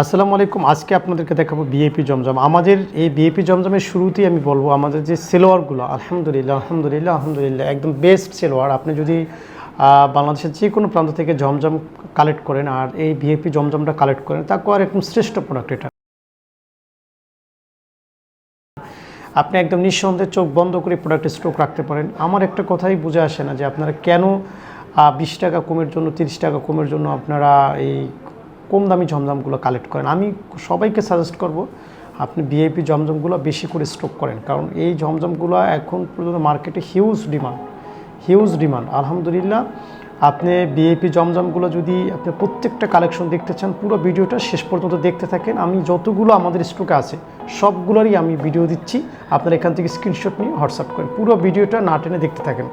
আসসালামু আলাইকুম। আজকে আপনাদেরকে দেখাবো বিএপি জমজম। আমাদের এই বিএপি জমজমের শুরুতেই আমি বলব, আমাদের যে সেলোয়ারগুলো আলহামদুলিল্লাহ আলহামদুলিল্লাহ আলহামদুলিল্লাহ, একদম বেস্ট সেলোয়ার। আপনি যদি বাংলাদেশের যে কোনো প্রান্ত থেকে জমজম কালেক্ট করেন আর এই বিএপি জমজমটা কালেক্ট করেন তাকে আর একদম শ্রেষ্ঠ প্রোডাক্ট এটা। আপনি একদম নিঃসন্দেহে চোখ বন্ধ করে প্রোডাক্টে স্টক রাখতে পারেন। আমার একটা কথাই বুঝে আসে না যে আপনারা কেন বিশ টাকা কমের জন্য, তিরিশ টাকা কমের জন্য আপনারা এই কম দামি জমজমগুলো কালেক্ট করেন। আমি সবাইকে সাজেস্ট করব, আপনি বিআইপি জমজমগুলো বেশি করে স্টক করেন। কারণ এই জমজমগুলো এখন পর্যন্ত মার্কেটে হিউজ ডিমান্ড হিউজ ডিমান্ড আলহামদুলিল্লাহ, আপনি বিএপি জমজমগুলো যদি আপনি প্রত্যেকটা কালেকশন দেখতে চান, পুরো ভিডিওটা শেষ পর্যন্ত দেখতে থাকেন। আমি যতগুলো আমাদের স্টকে আছে, সবগুলোরই আমি ভিডিও দিচ্ছি। আপনারা এখান থেকে স্ক্রিনশট নিয়ে হোয়াটসঅ্যাপ করেন। পুরো ভিডিওটা না টেনে দেখতে থাকেন।